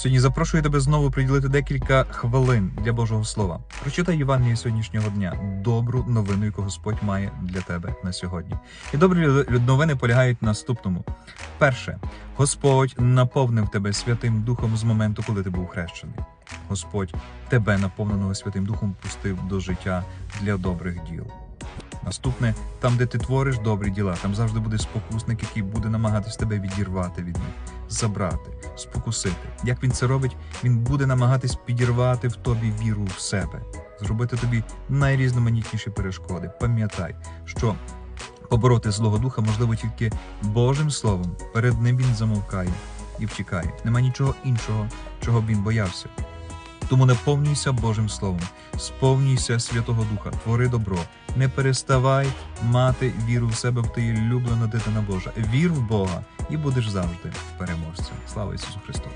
Сьогодні запрошую тебе знову приділити декілька хвилин для Божого Слова. Прочитай Євангеліє сьогоднішнього дня, добру новину, яку Господь має для тебе на сьогодні. І добрі новини полягають в наступному. Перше, Господь наповнив тебе Святим Духом з моменту, коли ти був хрещений. Господь тебе, наповненого Святим Духом, пустив до життя для добрих діл. Наступне, там, де ти твориш добрі діла, там завжди буде спокусник, який буде намагатись тебе відірвати від них, забрати, спокусити. Як він це робить, він буде намагатись підірвати в тобі віру в себе, зробити тобі найрізноманітніші перешкоди. Пам'ятай, що побороти злого духа можливо тільки Божим Словом. Перед ним він замовкає і втікає. Нема нічого іншого, чого б він боявся. Тому наповнюйся Божим Словом, сповнюйся Святого Духа, твори добро, не переставай мати віру в себе, в ти улюблена дитина Божа. Вір в Бога і будеш завжди переможцем. Слава Ісусу Христу!